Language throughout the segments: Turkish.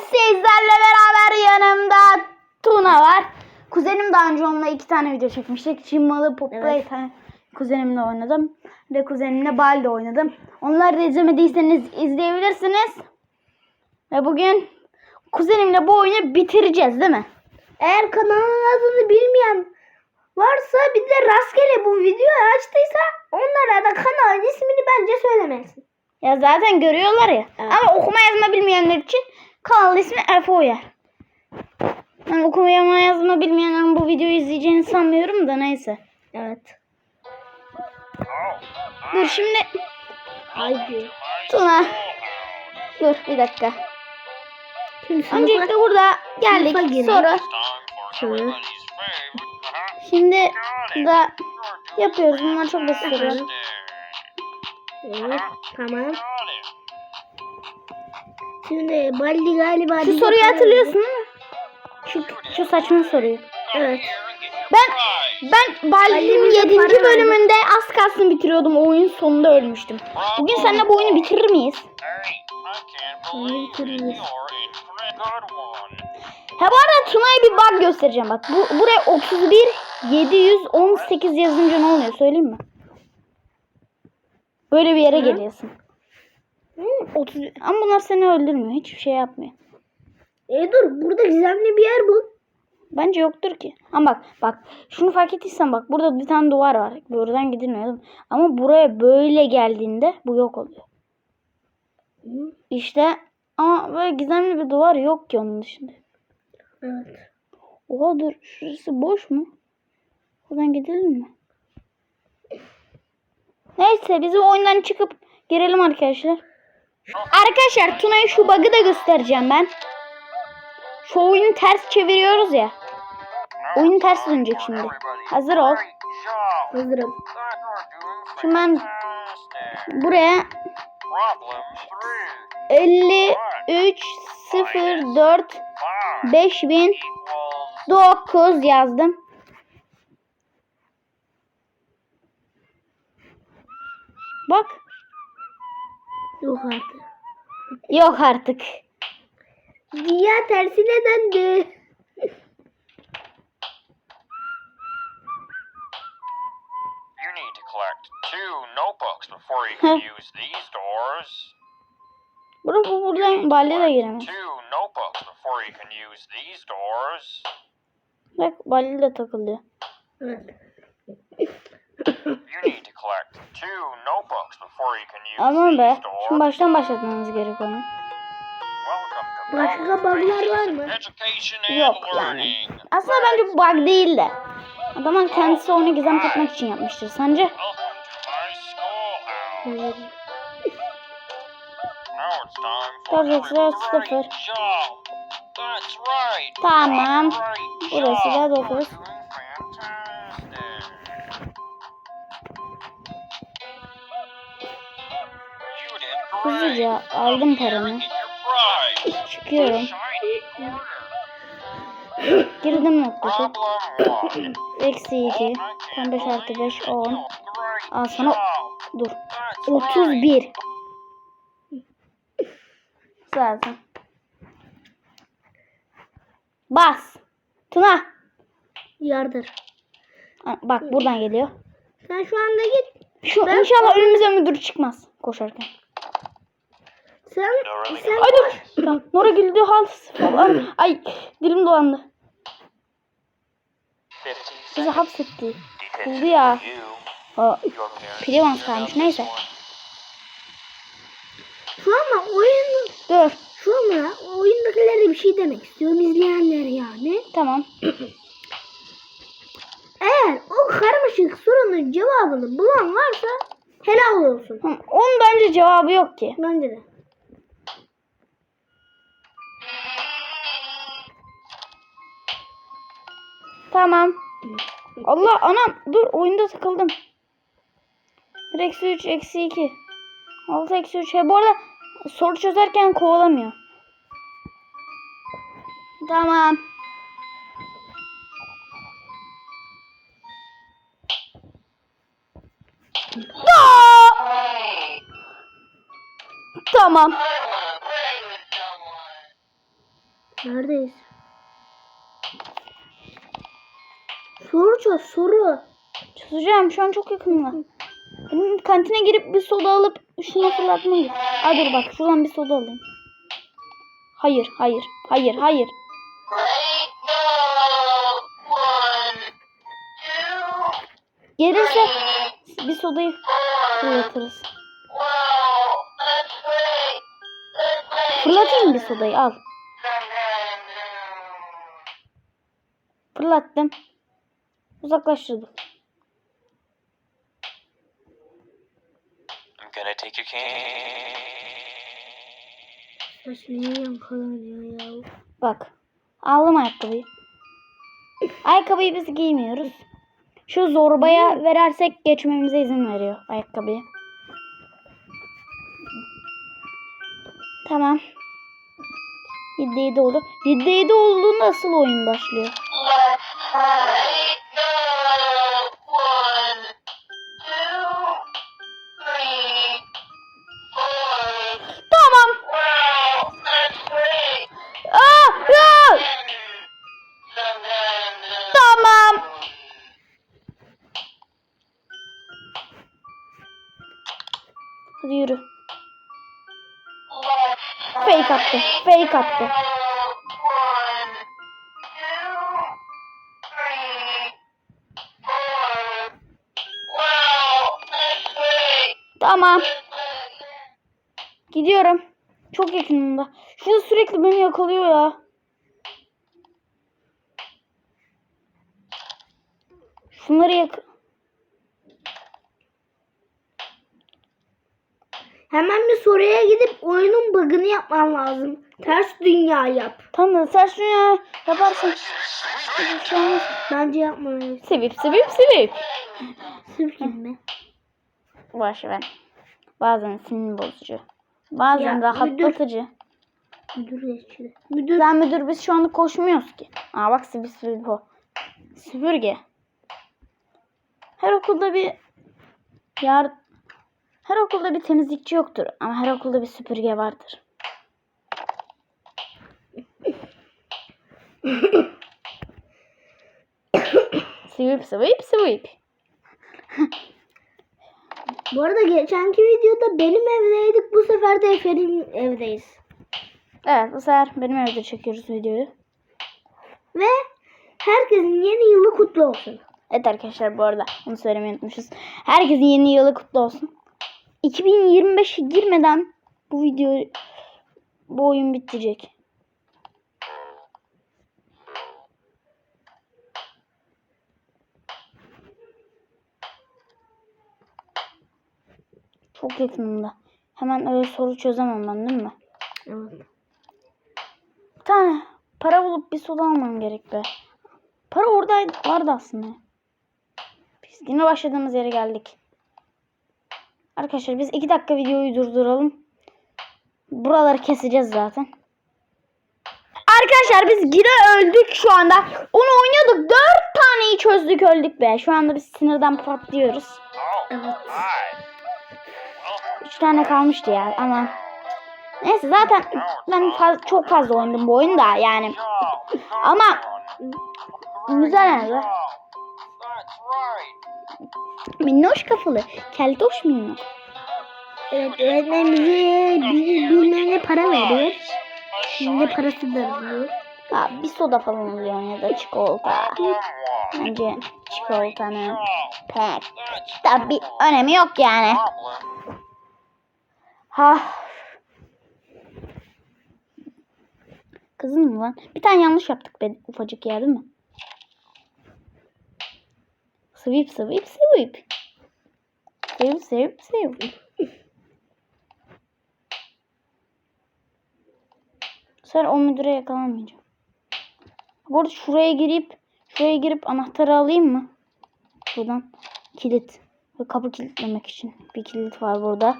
sizlerle beraber yanımda Tuna var. Kuzenim daha önce onunla iki tane video çekmiştik. Çimmalı Pop Evet. Playtime kuzenimle oynadım. Ve kuzenimle Balde oynadım. Onları izlemediyseniz izleyebilirsiniz. Ve bugün kuzenimle bu oyunu bitireceğiz değil mi? Eğer kanalın adını bilmeyen varsa bir de rastgele bu videoyu açtıysa onlara da kanalın ismini bence söylemesin. Ya zaten görüyorlar ya. Evet. Ama okuma yazma bilmeyenler için kanal ismi Efe Uyar. Ben okuma yazma bilmeyenlerin bu videoyu izleyeceğini sanmıyorum da neyse. Evet. Dur şimdi Haydi. Tuna. Dur bir dakika. Şimdi Öncelikle burada geldik. Sonra Şöyle. şimdi da yapıyoruz. Bunlar çok basit. Evet. Tamam. Şimdi Baldi galiba... Şu soruyu hatırlıyorsun değil mi? Şu, şu saçma soruyu. Evet. Ben ben Baldi'nin bize 7. para verdi. bölümünde az kalsın bitiriyordum. Oyun sonunda ölmüştüm. Bugün seninle bu oyunu bitirir miyiz? Bitiririz. Ha bu arada Tuna'ya bir bug göstereceğim bak. Bu buraya 31 718 yazınca ne oluyor söyleyeyim mi? Böyle bir yere Hı? geliyorsun. Hı. 30 ama bunlar seni öldürmüyor. Hiçbir şey yapmıyor. E dur burada gizemli bir yer bul. Bence yoktur ki. Ama bak bak şunu fark ettiysen bak burada bir tane duvar var. Buradan gidilmiyor. Ama buraya böyle geldiğinde bu yok oluyor. Hı. İşte ama böyle gizemli bir duvar yok ki onun dışında. Evet. Oha dur şurası boş mu? Buradan gidelim mi? Neyse bizim oyundan çıkıp girelim arkadaşlar. Arkadaşlar Tuna'ya şu bug'ı da göstereceğim ben. Şu oyunu ters çeviriyoruz ya. Oyun ters dönecek şimdi. Hazır ol. Hazırım. Şimdi ben buraya 53 04 5009 yazdım. Bak. Yok artık. Yok artık. Dünya tersine döndü. You need to collect two notebooks before you can use these doors. Bura bu buradan balya da giremez. Two notebooks before you can use these doors. Bak balya da takılıyor. Evet. Aman be. Şimdi baştan başlatmamız gerek onu. Başka bug'lar var mı? Yok yani. Aslında bence bu bug değil de. Adamın kendisi onu gizem katmak için yapmıştır. Sence? Every sıfır. Tamam. Burası da dokuz. Hızlıca aldım paramı. Çıkıyorum. Girdim noktası. Eksi 2. Tam 5 artı 5 10. Great Al sana. Dur. That's right. 31. Zaten. Bas. Tuna. Yardır. Bak buradan geliyor. Sen şu anda git. Şu Ben- inşallah önümüze müdür çıkmaz koşarken. Sen, sen Ay dur. Nora güldü hal falan. Ay dilim dolandı. Bizi hapsetti. Buldu ya. O Privans kalmış neyse. şu ama oyun Dur. şu ama oyundakilere bir şey demek istiyorum izleyenlere yani. Tamam. Eğer o karmaşık sorunun cevabını bulan varsa helal olsun. Tamam, Onun bence cevabı yok ki. Bence de. Tamam. Allah anam dur oyunda sıkıldım. 1 eksi 3 eksi 2. 6 eksi 3. He bu arada soru çözerken kovalamıyor. Tamam. Tamam. Neredeyiz? Çöz soru. Çözeceğim şu an çok. Benim kantine girip bir soda alıp şuna fırlatmam gerek. Aa dur bak şuradan bir soda alayım. Hayır hayır hayır hayır. Gelirse bir sodayı fırlatırız. Fırlatayım bir sodayı al. Fırlattım. Uzaklaştırdım. I'm gonna take your cane. Saç niye yankılanıyor ya? Bak. Aldım ayakkabıyı. Ayakkabıyı biz giymiyoruz. Şu zorbaya verersek geçmemize izin veriyor ayakkabıyı. Tamam. 7 7 oldu. 7 7 olduğunda asıl oyun başlıyor. Fake attı. Tamam. Gidiyorum. Çok yakınımda. Şu sürekli beni yakalıyor ya. Şunları yak... Hemen bir soruya gidip oyunun bug'ını yapman lazım. Ters dünya yap. Tamam da sen şunu ya yaparsın. Bence yapmalıyız. sevip sevip sevip. Sırf mi? Boş ver. Bazen sinir bozucu. Bazen Ya, rahatlatıcı. Müdür geçti. Müdür. Sen müdür biz şu anda koşmuyoruz ki. Aa bak sivil sivil bu. Süpürge. Her okulda bir yar her okulda bir temizlikçi yoktur ama her okulda bir süpürge vardır. Sweep sweep sweep. Bu arada geçenki videoda benim evdeydik. Bu sefer de Efe'nin evdeyiz. Evet bu sefer benim evde çekiyoruz videoyu. Ve herkesin yeni yılı kutlu olsun. Evet arkadaşlar bu arada onu söylemeyi unutmuşuz. Herkesin yeni yılı kutlu olsun. 2025'e girmeden bu video bu oyun bitecek. Çok yakınımda. Hemen öyle soru çözemem ben değil mi? Evet. Bir tane para bulup bir soda almam gerek be. Para oradaydı, vardı aslında. Biz yine başladığımız yere geldik. Arkadaşlar biz iki dakika videoyu durduralım. Buraları keseceğiz zaten. Arkadaşlar biz gire öldük şu anda. Onu oynuyorduk. Dört taneyi çözdük öldük be. Şu anda biz sinirden patlıyoruz. Evet. Hi. Üç tane kalmıştı ya ama. Neyse zaten ben faz- çok fazla oynadım bu oyunda yani. Ama güzel right. Minnoş kafalı. Keltoş minnoş. Evet öğretmen bize bizi bilmene para veriyor. Şimdi parası da alıyor. Ha, bir soda falan alıyor ya da çikolata. Bence çikolatanın pek da bir önemi yok yani. Ha. Kızım mı lan? Bir tane yanlış yaptık be ufacık ya değil mi? Sweep sweep sweep. Sweep sweep sweep. Sen o müdüre yakalanmayacağım. Bu arada şuraya girip şuraya girip anahtarı alayım mı? Buradan kilit. Kapı kilitlemek için bir kilit var burada.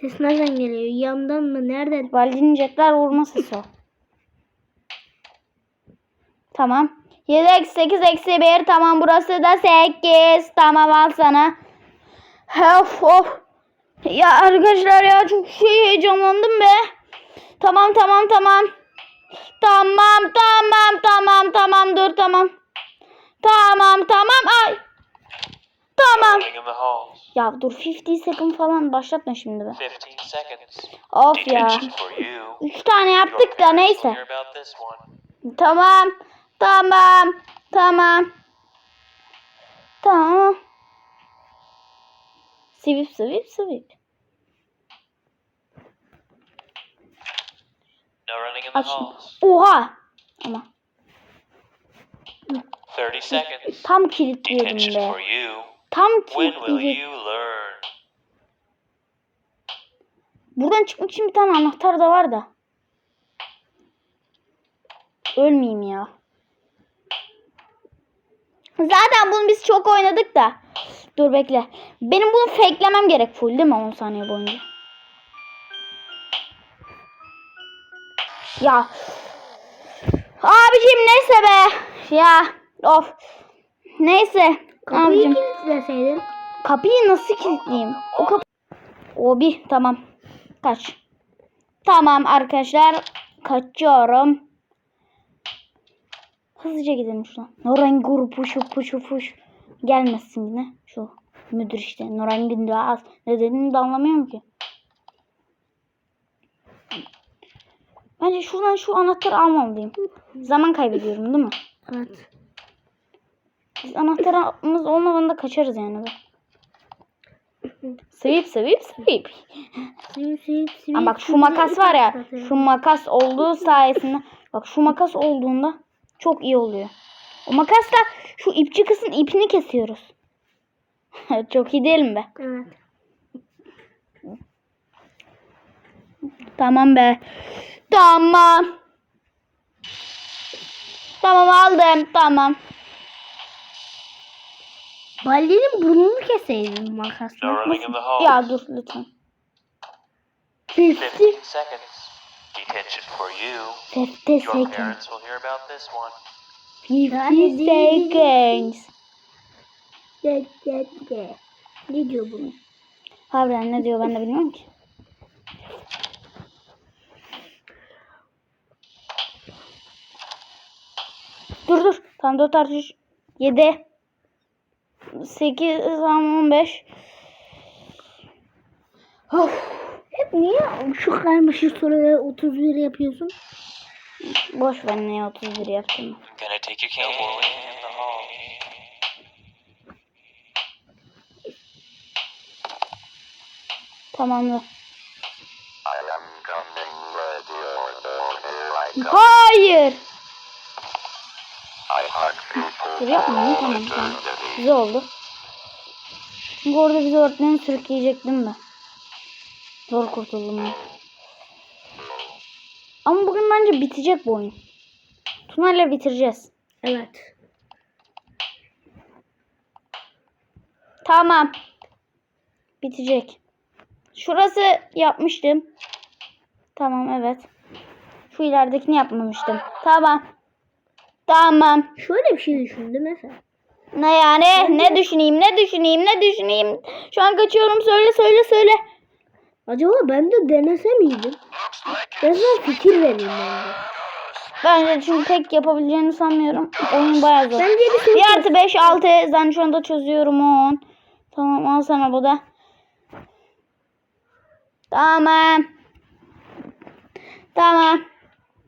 Ses nereden geliyor? Yandan mı? Nereden? Valinin jetler vurma sesi o. Tamam. 7 eksi 8 eksi 1. Tamam burası da 8. Tamam al sana. Of of. Ya arkadaşlar ya çok şey heyecanlandım be. Tamam tamam tamam. Tamam tamam tamam tamam dur tamam. Tamam tamam ay. Tamam. Ya dur 50 second falan başlatma şimdi be. 15 seconds. Of ya. 3 tane yaptık da neyse. Tamam. Tamam. Tamam. Tamam. Sivip sivip sivip. Aç. Oha. Ama 30 seconds. tam Detention be. Tam learn? Buradan çıkmak için bir tane anahtar da var da. Ölmeyeyim ya. Zaten bunu biz çok oynadık da. Dur bekle. Benim bunu fakelemem gerek full değil mi 10 saniye boyunca? Ya. Abicim neyse be. Ya. Of. Neyse. Kapıyı Abicim. kilitleseydin. Kapıyı nasıl kilitleyeyim? O kapı... O bir tamam. Kaç. Tamam arkadaşlar. Kaçıyorum. Hızlıca gidelim şuradan. Norangur puşu puşu puş. Gelmesin yine. Şu müdür işte. Norangin daha az. Ne dediğini de anlamıyorum ki. Bence şuradan şu anahtarı almalıyım. Zaman kaybediyorum değil mi? Evet. Biz anahtarımız olmadan da kaçarız yani. be. Sweep sweep sweep. Sivip sivip sivip. Ama bak şu makas var ya. Şu makas olduğu sayesinde. Bak şu makas olduğunda çok iyi oluyor. O makasla şu ipçi kısın ipini kesiyoruz. çok iyi değil mi be? Evet. Tamam be. Tamam. Tamam aldım. Tamam. Baldi'nin burnunu keseydin makasla. Ya dur lütfen. 50. 15 seconds. Detention for you. 50 Your seconds. parents will hear about this one. 50 seconds. Gel gel gel. Ne diyor bu? Harbiden ne diyor ben de bilmiyorum ki. Dur dur. Tam 4 artı 3. 7. 8 tam 15. Of. Hep niye şu karmaşık soruları 31 yapıyorsun? Boş ver neye 31 yaptım. Or Hayır. Dur yapmayayım tamam tamam. Güzel oldu. Çünkü orada bizi öğretmenin sürükleyecektim ben. Zor kurtuldum ben. Ama bugün bence bitecek bu oyun. Tuna'yla bitireceğiz. Evet. Tamam. Bitecek. Şurası yapmıştım. Tamam evet. Şu ileridekini yapmamıştım. Tamam. Tamam. Şöyle bir şey düşündüm mesela. Ne yani? Ne düşüneyim? Ne düşüneyim? Ne düşüneyim? Şu an kaçıyorum. Söyle söyle söyle. Acaba ben de denese miydim? Ben sana fikir vereyim bence. Bence çünkü tek yapabileceğini sanmıyorum. Oyun bayağı zor. Bence bir şey 1 artı 5 6 ben şu anda çözüyorum 10. Tamam al sana bu da. Tamam. Tamam.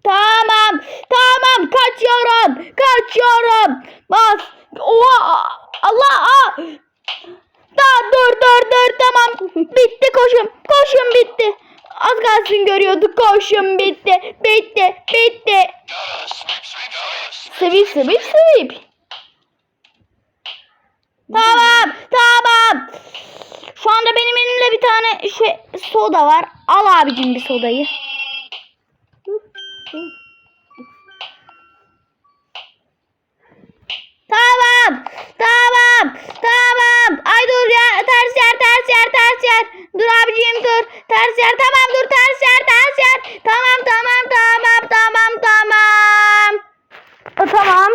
Tamam. Tamam. Kaçıyorum. Kaçıyorum. Bas. Oha. Allah. Aa. Daha dur dur dur tamam. Bitti koşum. Koşum bitti. Az kalsın görüyorduk. Koşum bitti. Bitti. Bitti. Sweep sweep sweep. Tamam, tamam. Şu anda benim elimde bir tane şey soda var. Al abicim bir sodayı. Tamam, tamam, tamam. Ay dur ya, ters yer, ters yer, ters yer. Dur abicim dur, ters yer. Tamam dur, ters yer, ters yer. Tamam, tamam, tamam, tamam, tamam. O, tamam.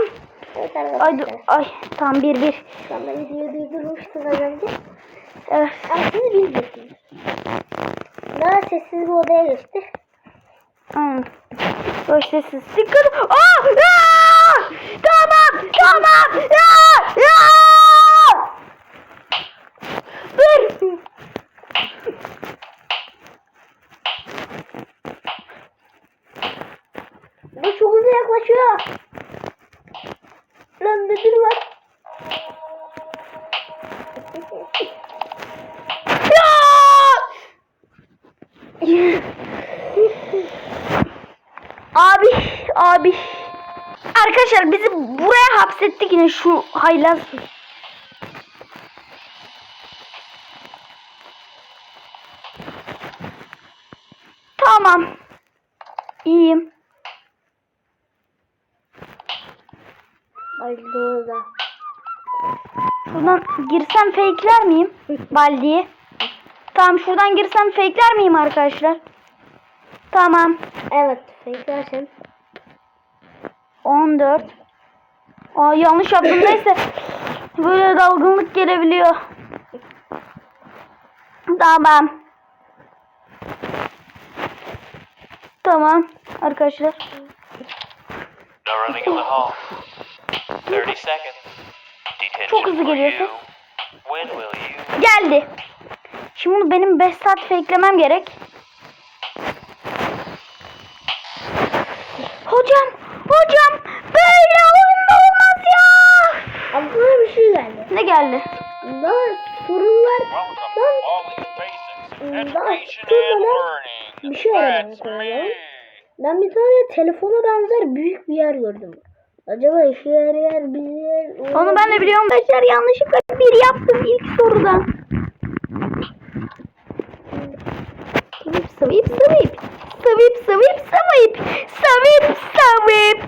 arkadaşlar. Ay, dur, ay tamam bir bir. Şu anda videoyu durdurmuştum az önce. Evet. Ama siz bilmiyorsunuz. Daha sessiz bir odaya geçti. Aynen. Böyle sessiz. Dikkat. Aa! Aa! Şu haylaz. Tamam. İyiyim. Doğru da. Şuradan girsem fake'ler miyim? Baldi'ye. Tamam şuradan girsem fake'ler miyim arkadaşlar? Tamam. Evet. Beklersen. 14. Aa yanlış yaptım neyse. Böyle dalgınlık gelebiliyor. Tamam. Tamam arkadaşlar. No running in the hall. 30 seconds. Detention Çok hızlı geliyorsun. Geldi. Şimdi bunu benim 5 saat fake'lemem gerek. Hocam şey geldi. Ne geldi? Daha sorular Welcome to Lan all these basics, daha bir şey aradım. Ben bir tane telefona benzer büyük bir yer gördüm. Acaba işe yarayan bir yer Onu ben de biliyorum. Arkadaşlar yanlışlıkla bir yaptım ilk soruda. Sweep sweep sweep. Sweep sweep sweep. Sweep sweep.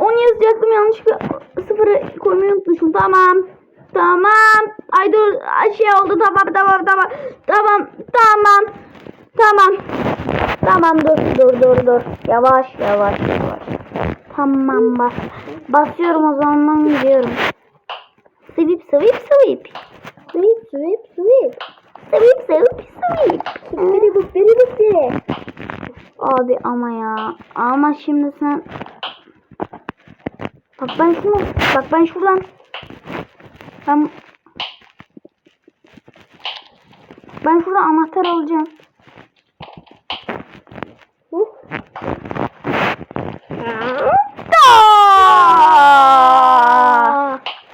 Onu yazacaktım yanlışlıkla sıfırı koymayı unutmuşum. Tamam. Tamam. Ay dur şey oldu tamam tamam tamam. Tamam tamam. Tamam. Tamam dur dur dur dur. Yavaş yavaş yavaş. Tamam bas. Basıyorum o zaman gidiyorum. Sweep sweep sweep. Sweep sweep sweep. Sweep sweep sweep. Biri bu biri bu biri. Abi ama ya. Ama şimdi sen... Bak ben şunu... Bak ben şuradan... Ben... Ben şuradan anahtar alacağım. Da!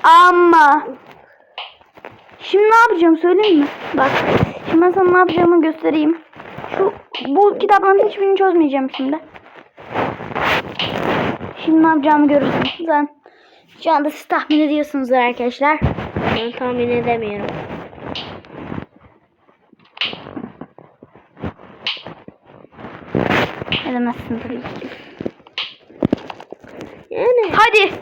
Ama Şimdi ne yapacağım söyleyeyim mi? Bak şimdi ben sana ne yapacağımı göstereyim. Şu bu kitapların hiçbirini çözmeyeceğim şimdi. Şimdi ne yapacağımı görürsün. Sen şu anda siz tahmin ediyorsunuzdur arkadaşlar. Ben tahmin edemiyorum. Edemezsin tabii ki. Yani. Hadi.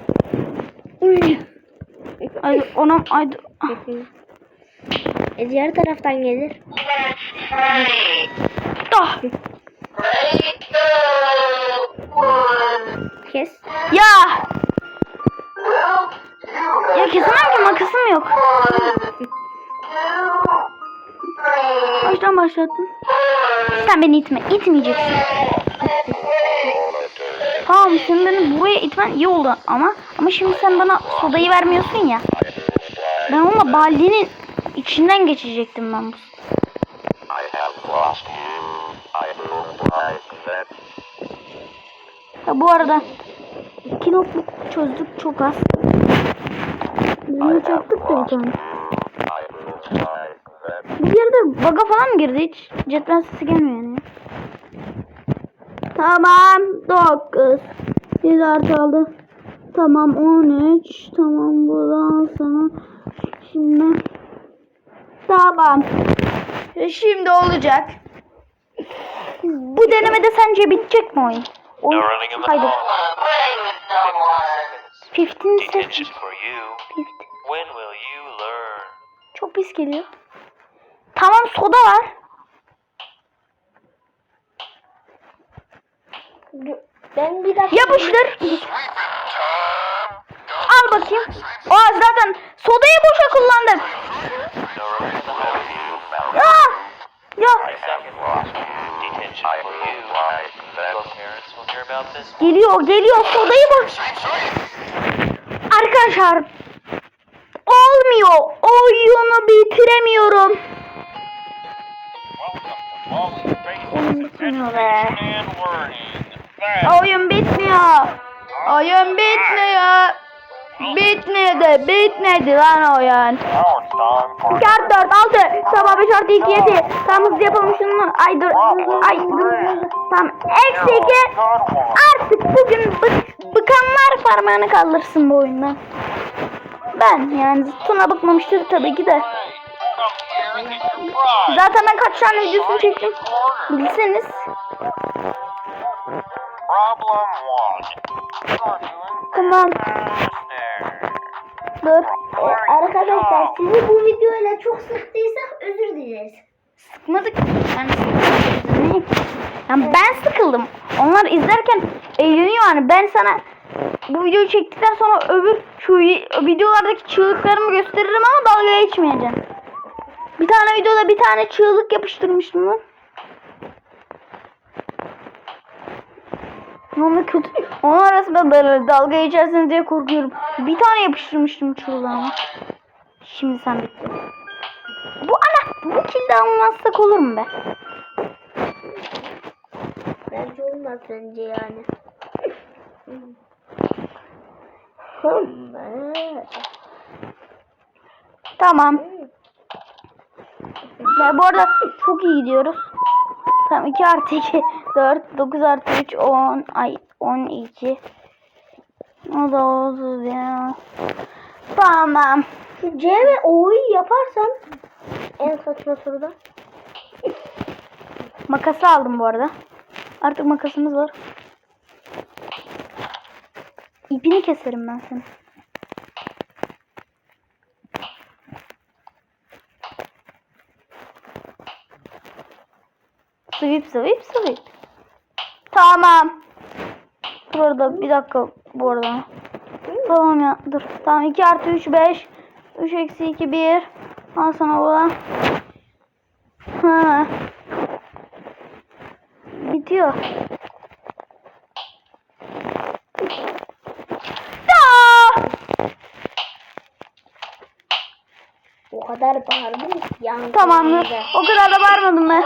Ay ona ay E diğer taraftan gelir. ah. Kes. Ya. Ya kesemem ki makasım yok. Baştan başlattın. Sen beni itme. itmeyeceksin. Tamam sen beni buraya itmen iyi oldu ama ama şimdi sen bana sodayı vermiyorsun ya. Ben onunla baldenin içinden geçecektim ben bu. Ya bu arada iki notluk çözdük çok az. Çözdük de bir tane. Bir yerde baga falan mı girdi hiç? Cetvel sesi gelmiyor yani. Tamam 9 Bir artı aldı. Tamam 13 Tamam buradan sana Şimdi Tamam E, Şimdi olacak Bu denemede sence bitecek mi oyun? Oyun Haydi hall. 15 seconds Detention for you. 15. When will you learn? Çok pis geliyor Tamam soda var Ben bir dakika. Yapıştır al bakayım. Aa zaten sodayı boşa kullandım. Ya. Ya hear about this. geliyor geliyor sodayı boş. Arkadaşlar olmuyor. Oyunu bitiremiyorum. Oyun bitmiyor be. Oyun bitmiyor. Oyun bitmiyor. Bitmedi. Bitmedi lan oyun. Now it's time for 2 artı 4 6 sabah 5 artı 2 7 Tamam hızlı yapalım şunu Ay dur Ay dur Tamam Eksi 2 Artık bugün bık, bıkanlar parmağını kaldırsın bu oyundan Ben yani Tuna bıkmamıştır tabii ki de. Zaten ben kaç tane videosunu çektim. Bilseniz. Tamam. Dur. E, arkadaşlar sizi bu videoyla çok sıktıysak özür dileriz. Sıkmadık. Yani, sıkmadık. yani ben sıkıldım. Onlar izlerken eğleniyor yani. Ben sana bu videoyu çektikten sonra öbür şu vi- videolardaki çığlıklarımı gösteririm ama dalga geçmeyeceğim. Bir tane videoda bir tane çığlık yapıştırmıştım lan. Onu kötü. Onun arasında böyle dalga geçersiniz diye korkuyorum. Bir tane yapıştırmıştım çığlığı ama. Şimdi sen bittin. Bu ana bu kilde almazsak olur mu be? Bence olmaz bence yani. Tamam. Ve bu arada çok iyi gidiyoruz. Tamam 2 artı 2 4 9 artı 3 10 ay 12 O da 30 ya. Tamam. Şu C ve O'yu yaparsam en saçma soruda. Makası aldım bu arada. Artık makasımız var. İpini keserim ben seni. Sweep sweep sweep. Tamam. Dur orada bir dakika bu arada. Tamam ya dur. Tamam 2 artı 3 5. 3 eksi 2 1. Al sana bu. Ha. Bitiyor. Ya! O kadar bağırdım ki yankı. Tamam mı? geldi. O kadar da bağırmadım ben.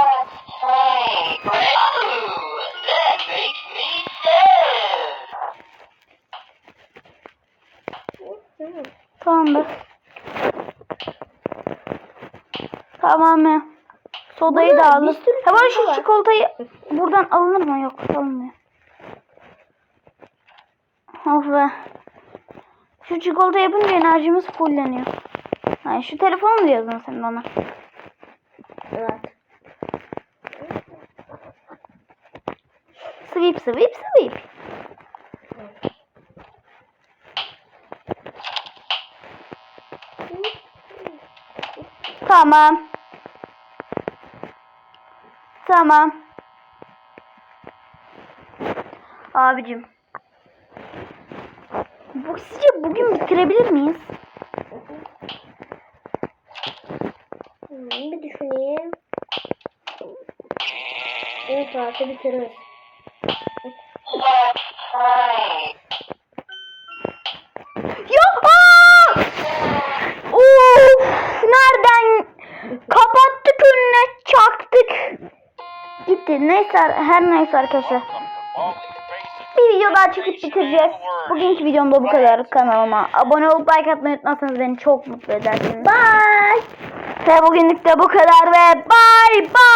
Tamam be. Tamam mı? Sodayı Burada da aldım. çikolata şu var. çikolatayı buradan alınır mı? Yok alınmıyor. Of be. Şu çikolata yapınca enerjimiz fulleniyor. Yani şu telefonu mu diyordun sen bana? Evet. Sweep sweep sweep. Tamam. Tamam. Abicim. Bu sizce bugün bitirebilir miyiz? Hmm, bir düşüneyim. En fazla bitiririz. Ya! Of! Nereden? Kapattık önüne çaktık. Gitti. Neyse her neyse arkadaşlar. Bir video daha çekip bitireceğiz. Bugünkü videom da bu kadar. Kanalıma abone olup like atmayı unutmazsanız beni çok mutlu edersiniz. Bye. Ve bugünlük de bu kadar ve bye bye.